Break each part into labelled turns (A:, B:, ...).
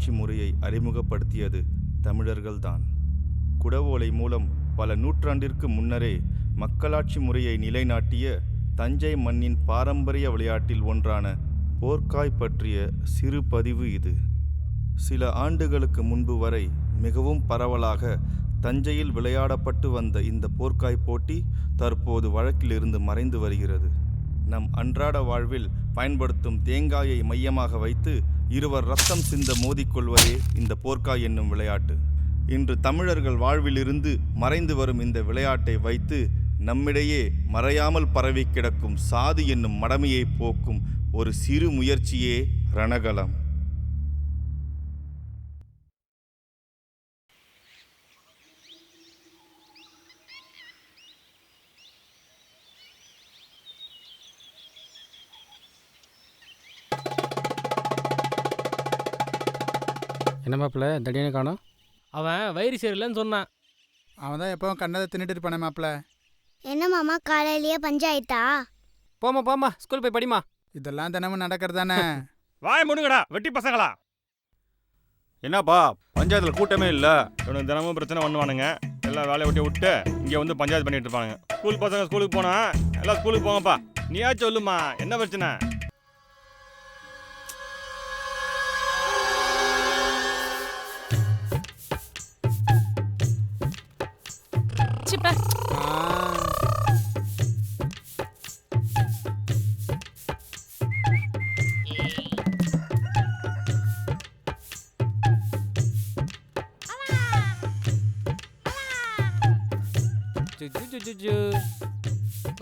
A: ஆட்சி முறையை அறிமுகப்படுத்தியது தமிழர்கள்தான். குடவோலை மூலம் பல நூற்றாண்டிற்கு முன்னரே மக்களாட்சி முறையை நிலைநாட்டிய தஞ்சை மண்ணின் பாரம்பரிய விளையாட்டில் ஒன்றான போர்க்காய் பற்றிய சிறு பதிவு இது. சில ஆண்டுகளுக்கு முன்பு வரை மிகவும் பரவலாக தஞ்சையில் விளையாடப்பட்டு வந்த இந்த போர்க்காய் போட்டி தற்போது வழக்கிலிருந்து மறைந்து வருகிறது. நம் அன்றாட வாழ்வில் பயன்படுத்தும் தேங்காயை மையமாக வைத்து இருவர் ரத்தம் சிந்த மோதிக்கொள்வதே இந்த போர்க்கா என்னும் விளையாட்டு. இன்று தமிழர்கள் வாழ்விலிருந்து மறைந்து வரும் இந்த விளையாட்டை வைத்து நம்மிடையே மறையாமல் பரவி கிடக்கும் சாதி என்னும் மடமையை போக்கும் ஒரு சிறு முயற்சியே ரணகலம்
B: மாப்பிள்ள தடியான காணோம்.
C: அவன் வயிறு சரியில்லைன்னு சொன்னான்.
D: அவன் தான் எப்பவும் கண்டதை தின்னுட்டு இருப்பானே மாப்பிள
E: என்ன மாமா காலையிலேயே பஞ்சாயத்தா?
B: போமா போமா ஸ்கூல் போய் படிமா
D: இதெல்லாம் தினமும் நடக்கிறதானே?
F: வாய முடுங்கடா வெட்டி பசங்களா.
A: என்னப்பா பஞ்சாயத்தில் கூட்டமே இல்லை.
F: இவனுக்கு தினமும் பிரச்சனை பண்ணுவானுங்க. எல்லாம் வேலையை விட்டு விட்டு இங்கே வந்து பஞ்சாயத்து பண்ணிட்டு இருப்பானுங்க. ஸ்கூல் பசங்க ஸ்கூலுக்கு போனா எல்லாம் ஸ்கூலுக்கு போங்கப்பா. நீயா சொல்லுமா என்ன பிரச்சனை?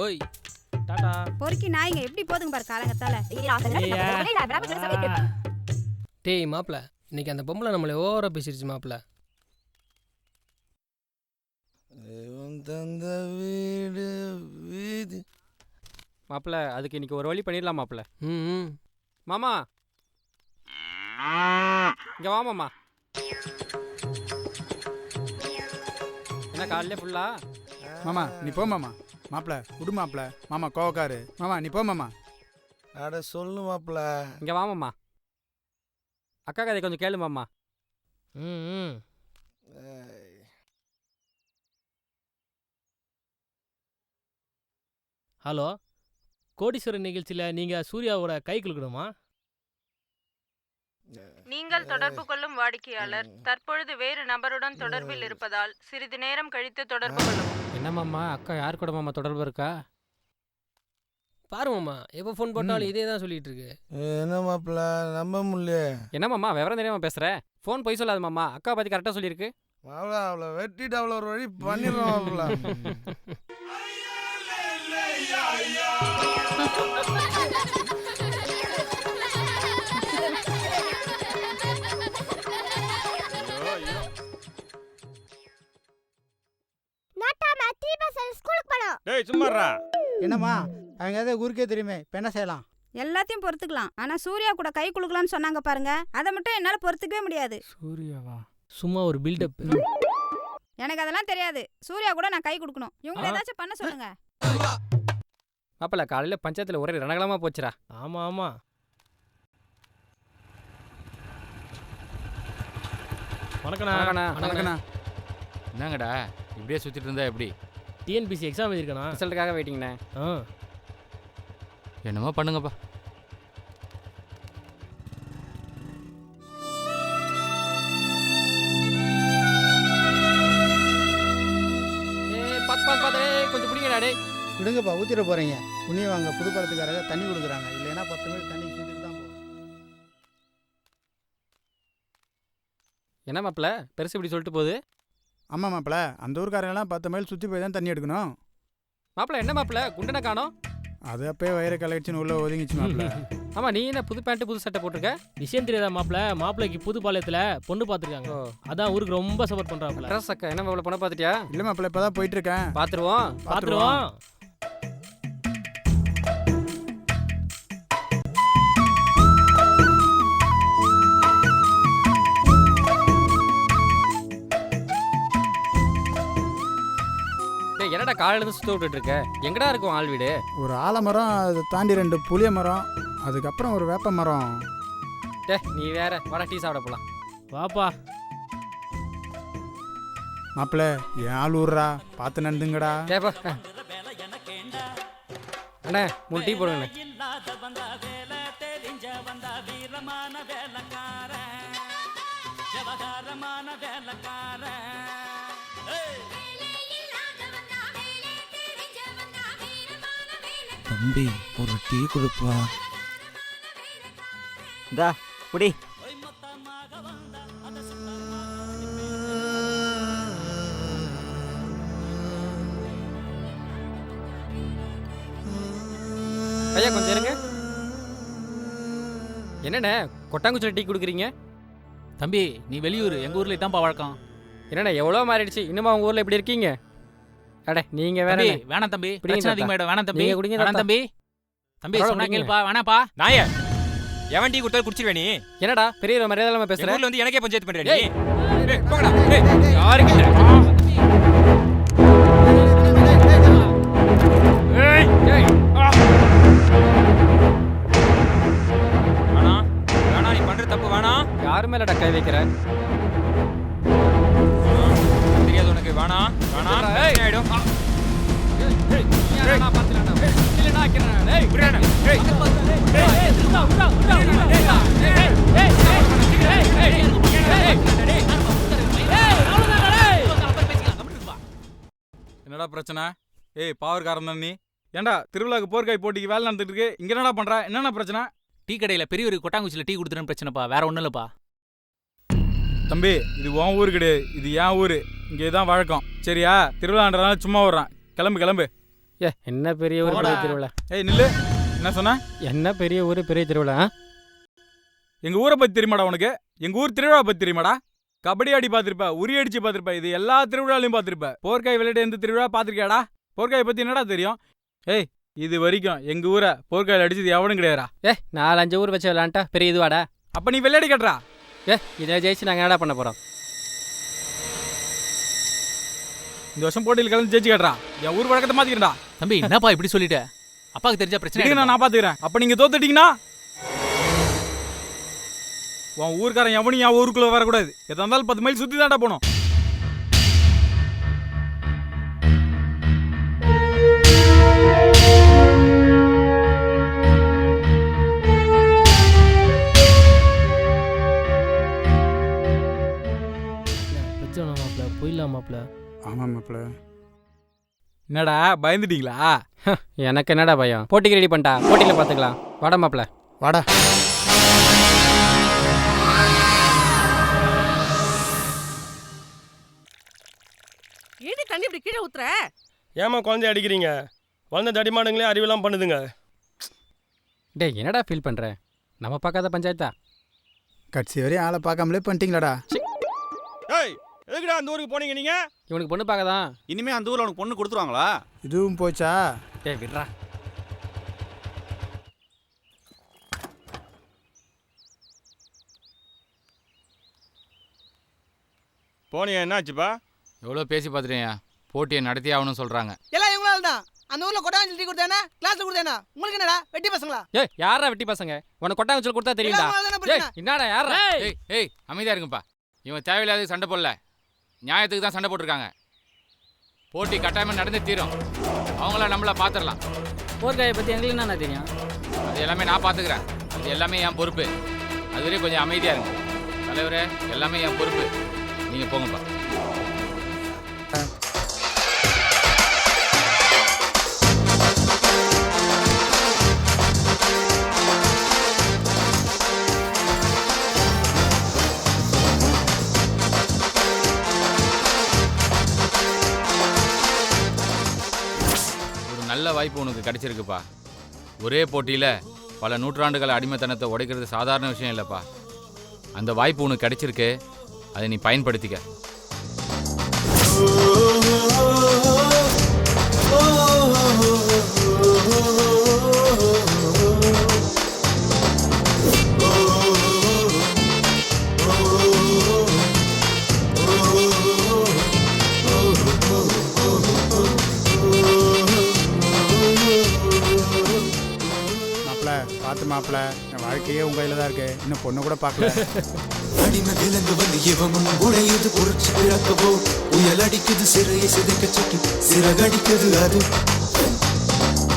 C: ஓய் டாடா.
G: பொறுக்கி நாய்ங்க எப்படி போதுங்க பாரு காலங்கத்தால.
C: டேய் மாப்பிள இன்னைக்கு அந்த பொம்பளை நம்மளை ஓவரா பேசிருச்சு மாப்பிள
H: தந்த வீடு வீதி.
B: மாப்பிள்ள அதுக்கு இன்னைக்கு ஒரு வழி பண்ணிடலாம் மாப்பிள்ள.
C: ம்.
B: மாமா. இங்க வா மாமா. என்ன காலையில ஃபுல்லா
D: மாமா நீ போ மாமா. மாப்பிள விடு மாப்பிள. மாமா கோவக்காரு. மாமா நீ போ மாமா.
H: அட சொல்லு மாப்ள
B: இங்க வா மாமா. அக்கா கதை கொஞ்சம் கேளு மாமா.
C: ம் ம். ஹலோ கோடீஸ்வரன் நிகழ்ச்சியில் நீங்கள் சூர்யாவோட கை குலுக்கணுமா?
I: நீங்கள் தொடர்பு கொள்ளும் வாடிக்கையாளர். தற்பொழுது வேறு நபருடன் தொடர்பில் இருப்பதால் சிறிது நேரம் கழித்து தொடர்பு கொள்ளவும்
B: என்ன மாமா அக்கா யார் கூட மாமா தொடர்பு இருக்கா?
C: பாரு மாமா எப்போ ஃபோன் போட்டாலும் இதே தான் சொல்லிட்டு இருக்கு.
H: என்ன மாப்ள நம்ப முடியல
B: என்ன மாமா விவரம் தெரியாம பேசுற? ஃபோன் பொய் சொல்லாத மாமா அக்கா பத்தி கரெக்டா சொல்லியிருக்கு.
H: மாப்ள அவளை வெட்டிட்டு அவளை ஒரு வழி பண்ணிடுறோம் மாப்ள
F: சும்மாறா
D: என்னம்மா அவங்க ஏதாவது ஊருக்கே தெரியுமே இப்போ என்ன செய்யலாம்?
G: எல்லாத்தையும் பொறுத்துக்கலாம். ஆனா சூர்யா கூட கை குலுக்கலாம்னு சொன்னாங்க பாருங்க. அதை மட்டும் என்னால பொறுத்துக்கவே முடியாது.
B: சூர்யாவா?
C: சும்மா ஒரு பில்டப்
G: எனக்கு அதெல்லாம் தெரியாது. சூர்யா கூட நான் கை கொடுக்கணும். இவங்க. ஏதாச்சும் பண்ண சொல்லுங்க.
B: மாப்பிள்ள காலையில பஞ்சாயத்துல ஒரே ரணகலமா போச்சுடா.
C: ஆமாம் ஆமாம் வணக்கண்ணா.
B: வணக்கண்ணா,
J: என்னங்கடா? இப்படியே சுத்திட்டு இருந்தா எப்படி?
C: டிஎன்பிசி எக்ஸாம் எழுதிருக்கண்ணா
B: ரிசல்ட்டுக்காக வெயிட்டிங்கண்ணே
C: ஆ.
J: என்னமோ பண்ணுங்கப்பா.
B: கொஞ்சம் பிடிங்கடா டேய்.
D: விடுங்கப்பா ஊத்திட போறீங்க. புண்ணிய வாங்க புது படத்துக்காரங்க தண்ணி கொடுக்குறாங்க. இல்லைன்னா பத்து மணி தண்ணி சுத்திட்டு தான் போகும்
B: என்ன மாப்பிள்ள? பெருசு இப்படி சொல்லிட்டு போகுது.
D: ஆமாம் மாப்பிள அந்த ஊருக்காரங்கெல்லாம் பத்து மைல் சுற்றி போய் தான் தண்ணி எடுக்கணும்.
B: மாப்பிள்ள என்ன மாப்பிள்ள குண்டனை காணோம்.
D: அது அப்பயே வயிறு கலெக்ஷன் உள்ள ஒதுங்கிச்சு மாப்பிள.
B: ஆமா நீ என்ன புது பேண்ட் புது சட்டை போட்டிருக்க?
C: விஷயம் தெரியாதா மாப்பிள? மாப்பிளைக்கு புது பாளையத்தில் பொண்ணு பார்த்துருக்காங்க. அதான் ஊருக்கு ரொம்ப சப்போர்ட் பண்ணுறாப்புல
B: ட்ரெஸ் அக்கா என்ன மாப்பிள்ள பொண்ணை பார்த்துட்டியா?
D: இல்லை மாப்பிள இப்போ தான் போயிட்டு இருக்கேன்.
B: பாத்துருவோம்
C: பார்த்துருவோம்.
B: டேய் என்னடா காலையில இருந்து சுத்த விட்டுட்டு இருக்க எங்கடா இருக்கும் ஆள் வீடு?
D: ஒரு ஆலமரம் அதை தாண்டி ரெண்டு புளிய மரம் அதுக்கப்புறம் ஒரு வேப்ப மரம்.
B: டே நீ வேற வாடா டீ சாப்பிட போலாம்.
C: வாப்பா.
K: மாப்பிள்ள என் ஆள் விட்றா பார்த்து நந்துங்கடா
B: டேப்பா அண்ணே மூணு டீ போடுங்கண்ணே
K: தம்பி ஒரு டீ கொடுப்பா.
L: இந்தா குடி.
B: ஐயா கொஞ்சம் இருங்க. என்னண்ணே கொட்டாங்குச்சியில் டீ கொடுக்குறீங்க?
J: தம்பி நீ வெளியூர். எங்கள் ஊரில் இதான்ப்பா வழக்கம்.
B: என்னண்ணே எவ்வளோ மாறிடுச்சு? இன்னுமா உங்கள் ஊரில் இப்படி இருக்கீங்க? அட நீங்கள் வேற
J: தம்பி வேணாம் தம்பி. பிரச்சனை. அதிகமாயிடும் வேணாம் தம்பி.
B: நீங்க குடிங்க
J: வேணாம். தம்பி. தம்பி சொன்னா. கேளுப்பா. வேணாப்பா
L: நாய எவன் டீ கொடுத்தாலும் குடிச்சிருவே நீ?
B: என்னடா பெரிய மரியாதை பேசுகிறேன்
L: ஊர்ல வந்து எனக்கே பஞ்சாயத்து பண்ற நீ? போங்கடா. ஏய், யாருக்கு இல்ல? ஏய், ஏய், ஆ. வேணாம். வேணாம் நீ பண்ற தப்பு வேணாம்.
B: யாரு மேலடா கை வைக்கிற?
L: ஏய்.
K: என்னடா பிரச்சனை? ஏய் பாவர்காரன் தான் நீ? ஏன்டா திருவிழாக்கு போர்க்காய் போட்டிக்கு வேலை நடந்துட்டு இருக்கு. இங்க என்னடா பண்ற? என்னென்ன பிரச்சனை?
J: டீ கடையில் பெரியவர் கொட்டாங்குச்சியில் டீ கொடுத்துருன்னு பிரச்சனைப்பா. வேற ஒன்றும் இல்லைப்பா.
K: தம்பி இது உன் ஊர் கிடையாது. இது என் ஊர். இங்கே தான் வழக்கம். சரியா? திருவிழான்றதுனால சும்மா வர்றான் கிளம்பு கிளம்பு.
B: ஏ என்ன பெரிய ஊர் பெரிய திருவிழா?
K: ஏய் நில்லு. என்ன சொன்ன?
B: என்ன பெரிய ஊர் பெரிய திருவிழா ஆ?
K: எங்க ஊரை பத்தி தெரியுமாடா உனக்கு? எங்க ஊர் திருவிழா பத்தி தெரியுமாடா? கபடி ஆடி பார்த்திருப்ப உரி அடிச்சு பார்த்திருப்ப இது எல்லா திருவிழாலையும் பார்த்திருப்ப. போர்க்காய் விளையாட்டு எந்த திருவிழா பார்த்திருக்கியாடா? போர்க்காய் பத்தி என்னடா தெரியும்? ஏய் இது வரைக்கும் எங்க ஊரை போர்க்காயில் அடிச்சது எவனும் கிடையாதுடா.
B: ஏ நாலு அஞ்சு ஊர் வச்சு விளாண்டா பெரிய இதுவாடா.
K: அப்ப நீ விளையாடி கட்டுறா.
B: ஏ இதை ஜெயிச்சு நாங்கள் என்னடா பண்ண போகிறோம்
K: இந்த வருஷம் போட்டியில் கலந்து ஜெயிச்சு கட்டுறா என் ஊர் வழக்கத்தை மாத்திக்கிறா
J: தம்பி என்னப்பா இப்படி சொல்லிட்ட? அப்பாவுக்கு தெரிஞ்சா பிரச்சனை
K: நான். நான் பாத்துக்கிறேன். அப்ப நீங்க தோத்துட்டீங்கன்னா உன் ஊர்க்காரன் எவனும் என் ஊருக்குள்ள வரக்கூடாது. எதா இருந்தாலும் பத்து மைல் சுத்தி தாண்டா போகணும்
C: மாப்பிள்ள. மாப்பிள்ள
K: ஆமாம் மாப்பிள்ள. என்னடா பயந்துட்டீங்களா?
B: எனக்கு என்னடா பயம்? போட்டிக்கு ரெடி பண்ணிட்டா? போட்டியில் பார்த்துக்கலாம். வாடா மாப்பிள
M: வாடா.
G: ஏடி தண்ணி இப்படி கீழே ஊத்துற?
F: ஏமா குழந்தைய அடிக்கிறீங்க? குழந்தை தடிமாடுங்களே அறிவெல்லாம் பண்ணுதுங்க.
B: டேய் என்னடா ஃபீல் பண்ணுற நம்ம பார்க்காத பஞ்சாயத்தா?
M: கட்சி வரையும் ஆளை பார்க்காமலே பண்ணிட்டீங்களாடா?
F: எதுக்குடா அந்த ஊருக்கு போனீங்க நீங்க?
B: இவனுக்கு பொண்ணு பார்க்க தான்
A: இனிமே அந்த ஊர்ல உனக்கு பொண்ணு கொடுத்துருவாங்களா?
M: இதுவும் போச்சா?
B: டேய் விட்றா.
F: போனியா என்னாச்சுப்பா?
J: எவ்வளோ பேசி பார்த்துட்டேன் போட்டியை நடத்தி ஆகணும்னு சொல்கிறாங்க
C: எல்லாம் இவங்களால தான். அந்த ஊர்ல கொட்டாஞ்சல் டீ கொடுத்தானே கிளாஸ்ல கொடுத்தானே உங்களுக்கு என்னடா? வெட்டி பசங்களா?
B: ஏய் யாரா வெட்டி பசங்க? உனக்கு கொட்டாங்குச்சல் கொடுத்தா தெரியும்டா.
C: தானே
B: ஏய்
C: பிரச்சனை?
B: என்னடா யாரா
J: ஏய்! ஏய் அமைதியாக இருங்கப்பா இவன் தேவையில்லாத சண்டை போடல. நியாயத்துக்கு தான் சண்டை போட்டிருக்காங்க. போட்டி கட்டாயமாக நடந்து தீரும். அவங்கள நம்மள பார்த்துடலாம்
B: போர்க்காயை பற்றி எங்களுக்கு என்ன தெரியும்?
J: அது எல்லாமே நான் பார்த்துக்கிறேன் அது எல்லாமே என் பொறுப்பு. அது வரையும் கொஞ்சம் அமைதியாக இருங்க. தலைவரே எல்லாமே என் பொறுப்பு. நீங்கள் போங்கப்பா. வாய்ப்பு உனக்கு கிடைச்சிருக்குப்பா. ஒரே போட்டியில் பல நூற்றாண்டுகள் அடிமைத்தனத்தை உடைக்கிறது சாதாரண விஷயம் இல்லைப்பா. அந்த வாய்ப்பு உனக்கு கிடைச்சிருக்கு. அதை நீ பயன்படுத்திக்க.
M: வாழ்க்கையே உங்கள் கையில் தான் இருக்கு. இன்னும் பொண்ணு கூட பார்க்கல.
N: அடிமை விலங்கு வந்து இவமும் உடையுது புரட்சி பிறக்கவோ? புயல் அடிக்குது சிறையை சிதைக்க சுட்டு சிறகடிக்குது அது.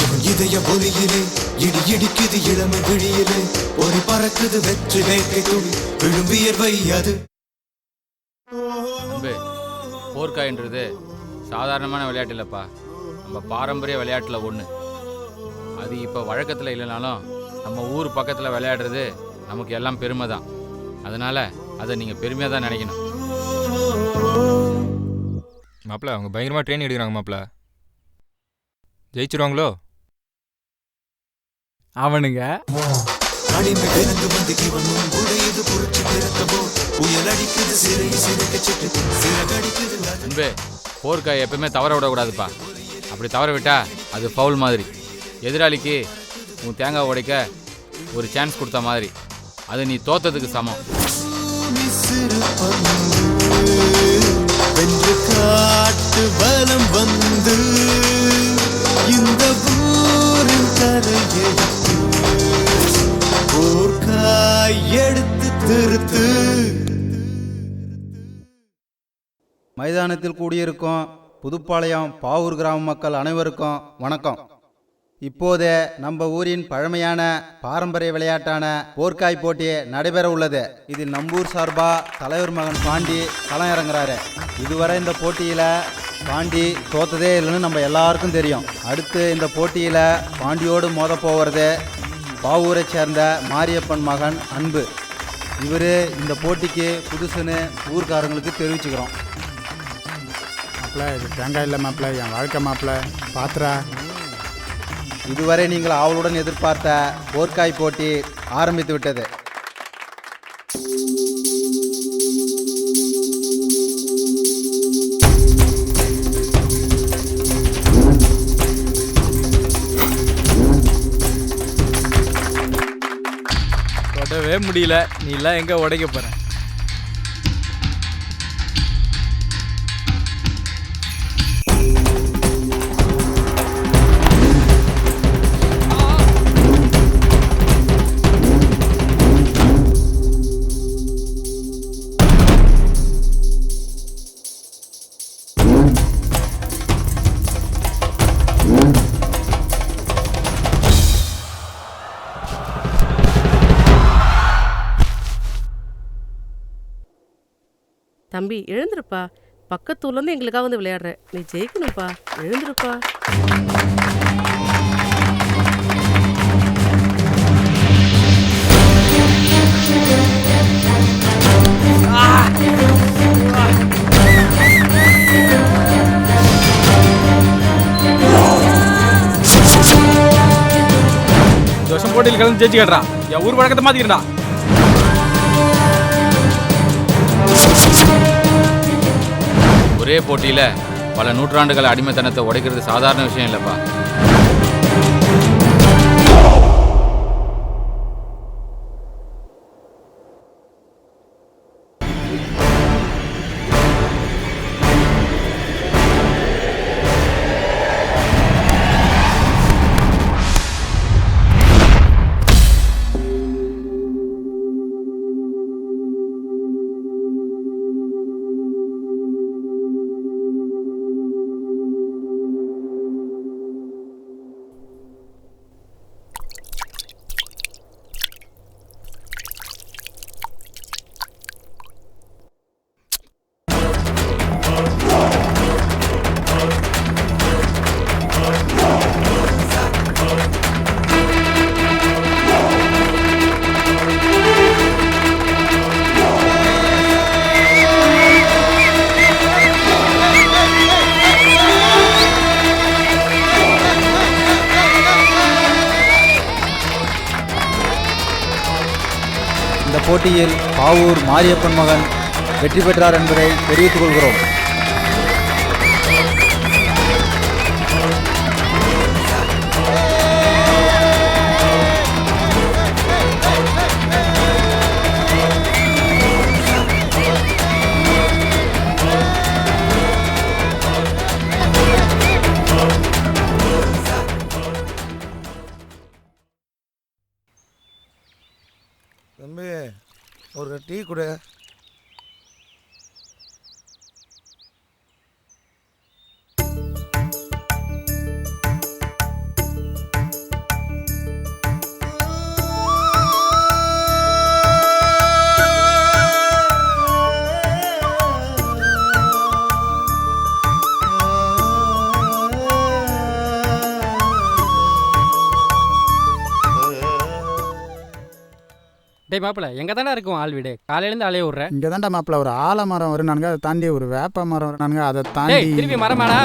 N: இவன் இதய ஒலியிலே இடி இடிக்குது இளமை விழியிலே. ஒரு பறக்குது வெற்றி வேட்டை துளி விழும் வியர்வை அது.
J: அன்பு போர்க்காயின்றது சாதாரணமான விளையாட்டு இல்லைப்பா. நம்ம பாரம்பரிய விளையாட்டில் ஒன்று அது இப்போ வழக்கத்தில் இல்லைனாலும் நம்ம ஊர் பக்கத்தில் விளையாடுறது நமக்கு எல்லாம் பெருமை தான் அதனால் அதை நீங்கள் பெருமையாக தான் நினைக்கணும்.
L: மாப்பிள அவங்க பயங்கரமாக ட்ரெயின் எடுக்கிறாங்க மாப்பிள ஜெயிச்சிருவாங்களோ?
K: அவனுங்க.
N: அடிமை விலங்கு வந்து இவனும் உடையுது புரட்சி பிறக்கவோ புயல் அடிக்குது சிறையை சிதைக்க சுட்டு சிறகடிக்குது. அது
J: அன்பு போர்க்காய் எப்பவுமே தவற விடக்கூடாதுப்பா. அப்படி தவற விட்டா அது ஃபவுல் மாதிரி. எதிராளிக்கு உன் தேங்காய் உடைக்க ஒரு சான்ஸ் கொடுத்த மாதிரி. அது நீ தோத்ததுக்கு சமம்.
N: வென்று காட்டு பலம் வந்து இந்த ஊரின் தலையை போர்க்காய் எடுத்து திருத்து.
M: மைதானத்தில் கூடியிருக்கும் புதுப்பாளையம் பாவூர் கிராம மக்கள் அனைவருக்கும் வணக்கம். இப்போது நம்ம ஊரின் பழமையான பாரம்பரிய விளையாட்டான போர்க்காய் போட்டி நடைபெற உள்ளது. இதில் நம்பூர் சார்பா தலைவர் மகன் பாண்டி களம் இறங்குறாரு இதுவரை இந்த போட்டியில் பாண்டி தோத்ததே இல்லைன்னு நம்ம எல்லாருக்கும் தெரியும். அடுத்து இந்த போட்டியில் பாண்டியோடு மோத போகிறது பாவூரை சேர்ந்த மாரியப்பன் மகன் அன்பு. இவர் இந்த போட்டிக்கு புதுசுன்னு ஊர்க்காரங்களுக்கு தெரிவிச்சுக்கிறோம். மாப்பிள்ள இது தேங்காய் இல்லை மாப்பிள்ள என் வாழ்க்கை மாப்பிள்ள பாத்திரா? இதுவரை நீங்கள் ஆவலுடன் எதிர்பார்த்த போர்க்காய் போட்டி ஆரம்பித்து விட்டது.
K: தொடவே முடியல. நீ எல்லாம் எங்க உடைக்க போற?
O: தம்பி எழுந்துருப்பா. பக்கத்தூர்லேருந்து எங்களுக்காக வந்து விளையாடுற. நீ ஜெயிக்கணும்ப்பா. எழுந்துருப்பா.
K: வருஷம் போட்டியில் கலந்து ஜெயிச்சு காட்டுறான். என் ஊர் வழக்கத்தை மாத்திக்கிறா
J: ஒரே போட்டியில் பல நூற்றாண்டுகள் அடிமைத்தனத்தை உடைக்கிறது சாதாரண விஷயம் இல்லைப்பா.
M: போட்டியில் பாவூர் மாரியப்பன் மகன் வெற்றி பெற்றார் என்பதை தெரிவித்துக் கொள்கிறோம்.
B: டேய் மாப்பிள எங்க தானே இருக்கும் ஆள் வீடு? காலையிலேருந்து அலைய விட்ற
D: இங்கே தான்டா மாப்பிள்ள ஒரு ஆலமரம் வருனானுங்க அதை தாண்டி ஒரு வேப்ப மரம் வருனானுங்க அதை தாண்டி
B: திருப்பி மரமாடா.